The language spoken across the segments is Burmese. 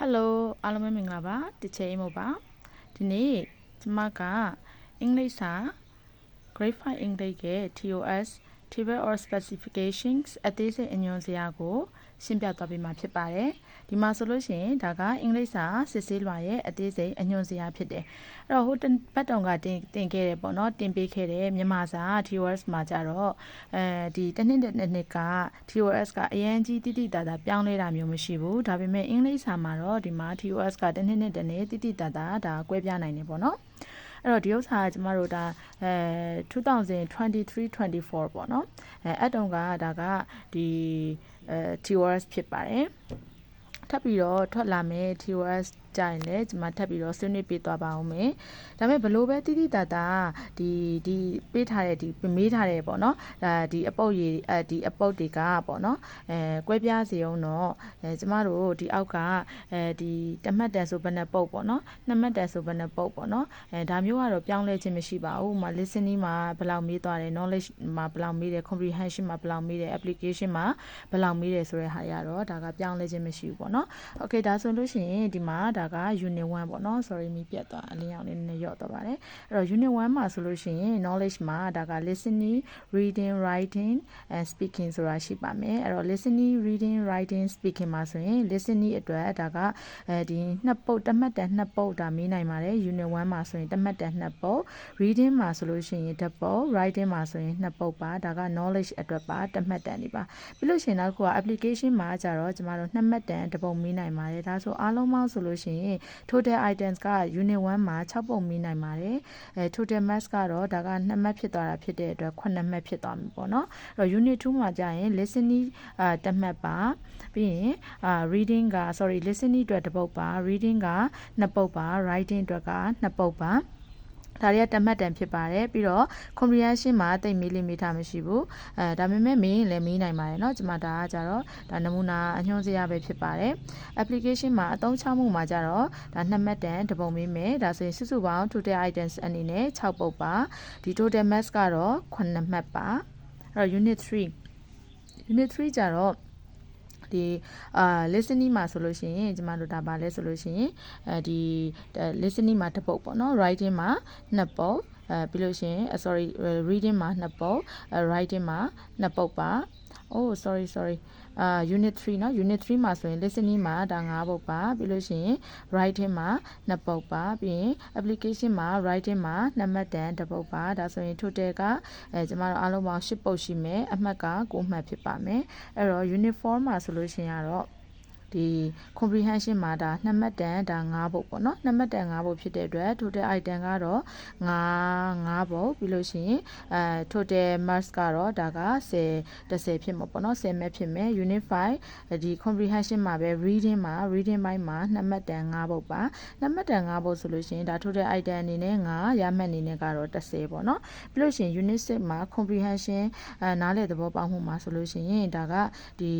Hello အားလုံးပဲမင်္ဂလာပါတချေအိမ်မို့ပါဒီနေ့ကျမကအင်္ဂလိပ်စာ Grade 5 English ရဲ့ TOS Table or Specifications အသေးစိတ်အညွှန်းစရာကို ရှင်းပြသွားပေးမှာဖြစ်ပါတယ်ဒီမှာဆိုလို့ရှိရင်ဒါကအင်္ဂလိပ်စာစစ်ဆေးလွှာရဲ့အသေးစိတ်အညွှန်းစရာဖြစ်တယ်အဲ့တော့ဟိုတစ်ပတ်တုန်းကတင်တင်ခဲ့တယ်ပေါ့နော်တင်ပေးခဲ့တယ်မြန်မာစာ TOS မှာကြတော့အဲဒီတစ်နှစ်တစ်နှစ်က TOS ကအရင်ကြီးတိတိတသာပြောင်းလဲတာမျိုးမရှိဘူးဒါပေမဲ့အင်္ဂလိပ်စာမှာတော့ဒီမှာ TOS ကတစ်နှစ်နှစ်တစ်နှစ်တိတိတသာဒါကွဲပြားနိုင်တယ်ပေါ့နော် အဲ့တော့ဒီဥစ္စာကကျမတို့ဒါအဲ2023 24ပေါ့နော်အဲအဲ့တုန်းကဒါကဒီအဲ TOS ဖြစ်ပါတယ်ထပ်ပြီးတော့ထွက်လာမယ် TOS ကြရင်လည်းဒီမှာထပ်ပြီးတော့ဆွေးနွေးပေးသွားပါအောင်မယ်။ဒါပေမဲ့ဘလို့ပဲတိတိတတ်တာဒီဒီပေးထားတဲ့ဒီမေးထားတဲ့ပေါ့နော်။အဲဒီအပုတ်ရေအဲဒီအပုတ်တွေကပေါ့နော်။အဲကွဲပြားစီအောင်တော့အဲကျမတို့ဒီအောက်ကအဲဒီတမတ်တန်ဆိုဘယ်နှပုတ်ပေါ့နော်။နှစ်မတ်တန်ဆိုဘယ်နှပုတ်ပေါ့နော်။အဲဒါမျိုးကတော့ပြောင်းလဲခြင်းမရှိပါဘူး။ဥပမာ listening မှာဘယ်လောက်မေးသွားတယ် knowledge မှာဘယ်လောက်မေးတယ် comprehension မှာဘယ်လောက်မေးတယ် application မှာဘယ်လောက်မေးတယ်ဆိုတဲ့ဟာရတော့ဒါကပြောင်းလဲခြင်းမရှိဘူးပေါ့နော်။ Okay ဒါဆိုလို့ရှိရင်ဒီမှာဒါက unit 1ပေါ့နော် sorry မိပြတ်သွားအလင်းရောင်လေးနည်းနည်းရော့သွားပါတယ်အဲ့တော့ unit 1မှာဆိုလို့ရှိရင် knowledge မှာဒါက listening reading writing and speaking ဆိုတာရှိပါမယ်အဲ့တော့ listening reading writing speaking မှာဆိုရင် listening အတွက်ဒါကအဲဒီနှစ်ပုတ်တမှတ်တန်နှစ်ပုတ်ဒါမေးနိုင်ပါတယ် unit 1မှာဆိုရင်တမှတ်တန်နှစ်ပုတ် reading မှာဆိုလို့ရှိရင်တစ်ပုတ် writing မှာဆိုရင်နှစ်ပုတ်ပါဒါက knowledge အတွက်ပါတမှတ်တန်နေပါပြီးလို့ရှိရင်နောက်တစ်ခုက application မှာကျတော့ကျမတို့နှစ်မှတ်တန်တစ်ပုတ်မေးနိုင်ပါတယ်ဒါဆိုအားလုံးပေါင်းဆိုလို့ရှိရင် total items က unit 1မှာ6ပုံမိနိုင်ပါတယ်အဲ total mass ကတော့ဒါက2မှတ်ဖြစ်သွားတာဖြစ်တဲ့အတွက်9မှတ်ဖြစ်သွားပြီပေါ့နော်အဲ့တော့ unit 2မှာကြာရင် listening အာတစ်မှတ်ပါပြီးရင်အာ reading က sorry listening အတွက်တစ်ပုတ်ပါ reading က2ပုတ်ပါ writing အတွက်က2ပုတ်ပါ ဒါတွေကတမတ်တန်ဖြစ်ပါတယ်ပြီးတော့ comprehension မှာတိတ်မေးလေးမေးထားမရှိဘူးအဲဒါပေမဲ့မေးရင်လည်းမေးနိုင်ပါတယ်เนาะကျွန်မဒါကကြတော့ဒါနမူနာအညွှန်းစရာပဲဖြစ်ပါတယ် application မှာအသုံးချမှုမှာကြတော့ဒါနှစ်မှတ်တန်တပုံမေးမယ်ဒါဆိုရင်စုစုပေါင်း total items အနေနဲ့6ပုတ်ပါဒီ total mass ကတော့9မှတ်ပါအဲ့တော့ unit 3 unit 3ကြတော့ ဒီအာ listening မှာဆိုလို့ရှိရင်ကျမတို့ဒါပါလဲဆိုလို့ရှိရင်အဲဒီ listening မှာတစ်ပုတ်ပေါ့နော် writing မှာနှစ်ပုတ်အဲပြီးလို့ရှိရင် sorry reading မှာနှစ်ပုတ် writing မှာနှစ်ပုတ်ပါ oh sorry sorry အာ unit 3เนาะ unit 3မှာဆိုရင် listening မှာဒါ9ပုတ်ပါပြီးလို့ရှိရင် writing မှာ2ပုတ်ပါပြီးရင် application မှာ writing မှာ2မှတ်တန်1ပုတ်ပါဒါဆိုရင် total ကအဲကျမတို့အားလုံးပေါင်း10ပုတ်ရှိမယ်အမှတ်က9မှတ်ဖြစ်ပါမယ်အဲ့တော့ unit 4မှာဆိုလို့ရှိရင်ကတော့ ဒီ comprehension မှာဒါ2မှတ်တန်ဒါ5ပုတ်ပေါ့နော်2မှတ်တန်5ပုတ်ဖြစ်တဲ့အတွက် total item ကတော့5 5ပုတ်ပြီးလို့ရှိရင်အဲ total marks ကတော့ဒါက10 10ဖြစ်မှာပေါ့နော်10မှတ်ဖြစ်မယ် unit 5ဒီ comprehension မှာပဲ reading မှာ reading ဘိုင်းမှာ2မှတ်တန်5ပုတ်ပါ2မှတ်တန်5ပုတ်ဆိုလို့ရှိရင်ဒါ total item အနေနဲ့5ရမှတ်အနေနဲ့ကတော့10ပေါ့နော်ပြီးလို့ရှိရင် unit 6မှာ comprehension အဲနားလည်သဘောပေါက်မှုမှာဆိုလို့ရှိရင်ဒါကဒီ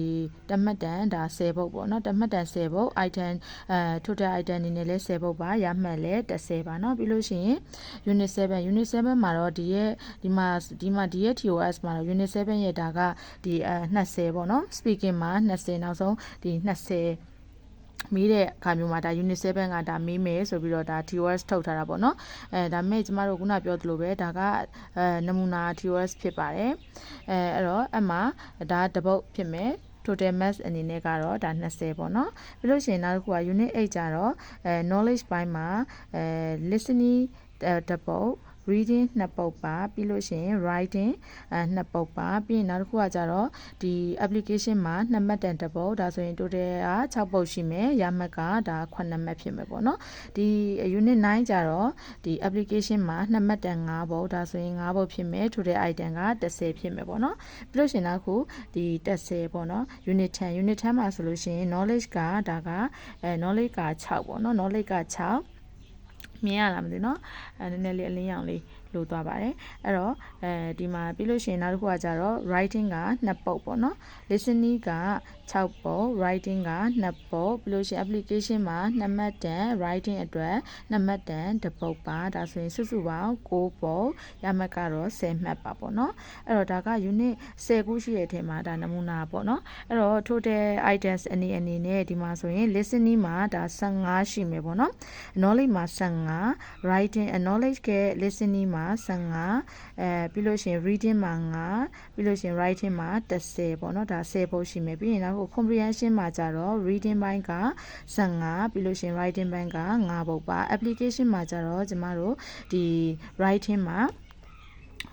တမှတ်တန်ဒါ10ပုတ်ပေါ့နော်တမှတ်တန်10ပုတ် item အဲ total item အနေနဲ့လဲ10ပုတ်ပါရမှတ်လဲ10ပါเนาะပြီးလို့ရှိရင် unit 7 unit 7မှာတော့ဒီရဲ့ဒီမှာဒီမှာဒီရဲ့ TOS မှာတော့ unit 7ရဲ့ဒါကဒီအဲ20ပေါ့เนาะ speaking မှာ20နောက်ဆုံးဒီ20မေးတဲ့အခါမျိုးမှာဒါ unit 7ကဒါမေးမယ်ဆိုပြီးတော့ဒါ TOS ထုတ်ထားတာပေါ့နော်အဲဒါမဲ့ကျမတို့ခုနပြောသလိုပဲဒါကအဲနမူနာ TOS ဖြစ်ပါတယ်အဲအဲ့တော့အမှဒါတပုတ်ဖြစ်မယ် total mass အနေနဲ့ကတော့ဒါ20ပေါ့နော်ပြီးလို့ရှိရင်နောက်တစ်ခုက unit 8ကြတော့အဲ knowledge ဘိုင်းမှာအဲ listening တပုတ် reading နှစ်ပုတ်ပါပြီးလို့ရှိရင် writing အဲနှစ်ပုတ်ပါပြီးရင်နောက်တစ်ခုကကြတော့ဒီ application မှာနှစ်မှတ်တန်တစ်ပုတ်ဒါဆိုရင် total က6ပုတ်ရှိမယ်ရမှတ်ကဒါ9မှတ်ဖြစ်မယ်ပေါ့နော်ဒီ unit 9ကြတော့ဒီ application မှာနှစ်မှတ်တန်5ပုတ်ဒါဆိုရင်5ပုတ်ဖြစ်မယ် total item က10ဖြစ်မယ်ပေါ့နော်ပြီးလို့ရှိရင်နောက်ခုဒီ10ပေါ့နော် unit 10 unit 10မှာဆိုလို့ရှိရင် knowledge ကဒါကအဲ knowledge က6ပေါ့နော် knowledge က6 မြင်ရလားမသိနော်အဲနည်းနည်းလေးအလင်းရောင်လေး လိုသွားပါတယ်အဲ့တော့အဲဒီမှာပြီးလို့ရှိရင်နောက်တစ်ခုကကြတော့ writing ကနှစ်ပုတ်ပေါ့နော် listening က6ပုတ် writing က2ပုတ်ပြီးလို့ရှိရင် application မှာ2မှတ်တန် writing အတွက်2မှတ်တန်တစ်ပုတ်ပါဒါဆိုရင်စုစုပေါင်း6ပုတ်ရမှတ်ကတော့10မှတ်ပါပေါ့နော်အဲ့တော့ဒါက unit 10ခုရှိတဲ့အထက်မှာဒါနမူနာပေါ့နော်အဲ့တော့ total items အနေအနေနဲ့ဒီမှာဆိုရင် listening မှာဒါ15ရှိမယ်ပေါ့နော် knowledge မှာ15 writing knowledge က listening မှာ15အဲပြီးလို့ရှိရင် reading မှာ9ပြီးလို့ရှိရင် writing မှာ10ပေါ့နော်ဒါ10ပုတ်ရှိမယ်ပြီးရင်နောက် comprehension မှာကြတော့ reading ဘိုင်းက15ပြီးလို့ရှိရင် writing ဘိုင်းက9ပုတ်ပါ application မှာကြတော့ကျမတို့ဒီ writing မှာ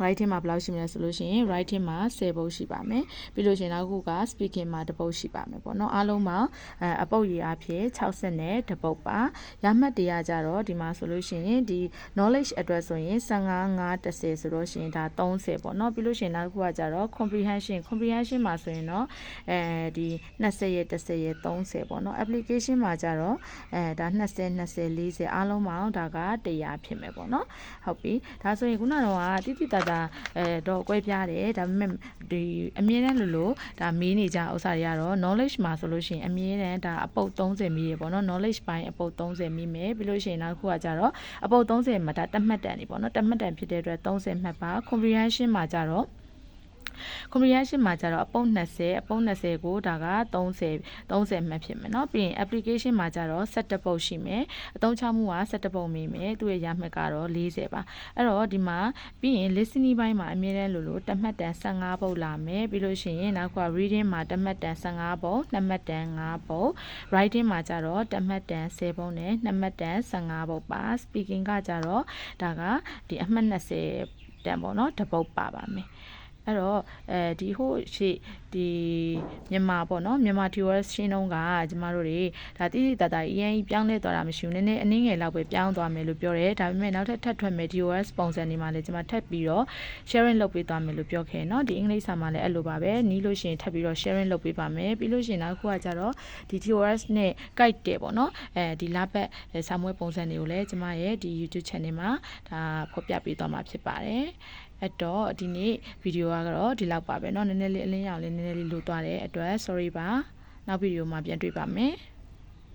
writing မှာဘယ်လောက်ရှိမလဲဆိုလို့ရှိရင် writing မှာ10ပုတ်ရှိပါမယ်ပြီးလို့ရှိရင်နောက်တစ်ခုက speaking မှာတစ်ပုတ်ရှိပါမယ်ပေါ့နော်အားလုံးမှာအဲအပုတ်ရည်အဖြစ်60နဲ့တစ်ပုတ်ပါရမှတ်တရားကြတော့ဒီမှာဆိုလို့ရှိရင်ဒီ knowledge အတွက်ဆိုရင်15 5 10ဆိုတော့ရှိရင်ဒါ30ပေါ့နော်ပြီးလို့ရှိရင်နောက်တစ်ခုကကြတော့ comprehension comprehension မှာဆိုရင်တော့အဲဒီ20ရဲ့10ရဲ့30ပေါ့နော် application မှာကြတော့အဲဒါ20 20 40အားလုံးပေါင်းဒါက100ဖြစ်မယ်ပေါ့နော်ဟုတ်ပြီဒါဆိုရင်ခုနကတော့တိတိတတာအဲတော့ကွဲပြားတယ်ဒါပေမဲ့ဒီအမြဲတမ်းလို့လို့ဒါမေးနေကြဥစ္စာတွေကတော့ knowledge မှာဆိုလို့ရှိရင်အမြဲတမ်းဒါအပုတ်30မိရပေါ့နော် knowledge ပိုင်းအပုတ်30မိမယ်ပြီးလို့ရှိရင်နောက်တစ်ခုကကြတော့အပုတ်30မှာဒါတက်မှတ်တန်နေပေါ့နော်တက်မှတ်တန်ဖြစ်တဲ့အတွက်30မှတ်ပါ comprehension မှာကြတော့ comprehension မှာကျတော့အပုံ20အပုံ20ကိုဒါက30 30မှတ်ဖြစ်မယ်เนาะပြီးရင် application မှာကျတော့17ပုတ်ရှိမယ်အသုံးချမှုက17ပုတ်မိမယ်သူ့ရဲ့ရမှတ်ကတော့40ပါအဲ့တော့ဒီမှာပြီးရင် listening ဘိုင်းမှာအမြဲတမ်းလို့လို့တမှတ်တန်15ပုတ်လာမယ်ပြီးလို့ရှိရင်နောက်က reading မှာတမှတ်တန်15ပုတ်2မှတ်တန်5ပုတ် writing မှာကျတော့တမှတ်တန်10ပုတ်နဲ့2မှတ်တန်15ပုတ်ပါ speaking ကကျတော့ဒါကဒီအမှတ်20တန်ပေါ့เนาะတပုတ်ပါပါမယ် အဲ့တော့အဲဒီဟိုရှေ့ဒီမြန်မာပေါ့နော်မြန်မာ TOS ရှင်းတုံးကကျမတို့တွေဒါတိတိတတ်တာအရင်ပြောင်းလဲသွားတာမရှိဘူးနည်းနည်းအနည်းငယ်လောက်ပဲပြောင်းသွားမယ်လို့ပြောတယ်ဒါပေမဲ့နောက်ထပ်ထပ်ထွက်မယ် TOS ပုံစံတွေမှာလည်းကျမထပ်ပြီးတော့ sharing လုပ်ပေးသွားမယ်လို့ပြောခဲ့เนาะဒီအင်္ဂလိပ်စာမှာလည်းအဲ့လိုပါပဲနီးလို့ရှိရင်ထပ်ပြီးတော့ sharing လုပ်ပေးပါမယ်ပြီးလို့ရှိရင်နောက်တစ်ခုကကြတော့ဒီ TOS နဲ့ guide တယ်ပေါ့နော်အဲဒီလပတ်စာမွေးပုံစံတွေကိုလည်းကျမရဲ့ဒီ YouTube channel မှာဒါဖော်ပြပေးသွားမှာဖြစ်ပါတယ် အဲ့တော့ဒီနေ့ဗီဒီယိုကတော့ဒီလောက်ပါပဲเนาะနည်းနည်းလေးအလင်းရောင်လေးနည်းနည်းလေးလိုသွားတဲ့အတွက် sorry ပါနောက်ဗီဒီယိုမှာပြန်တွေ့ပါမယ်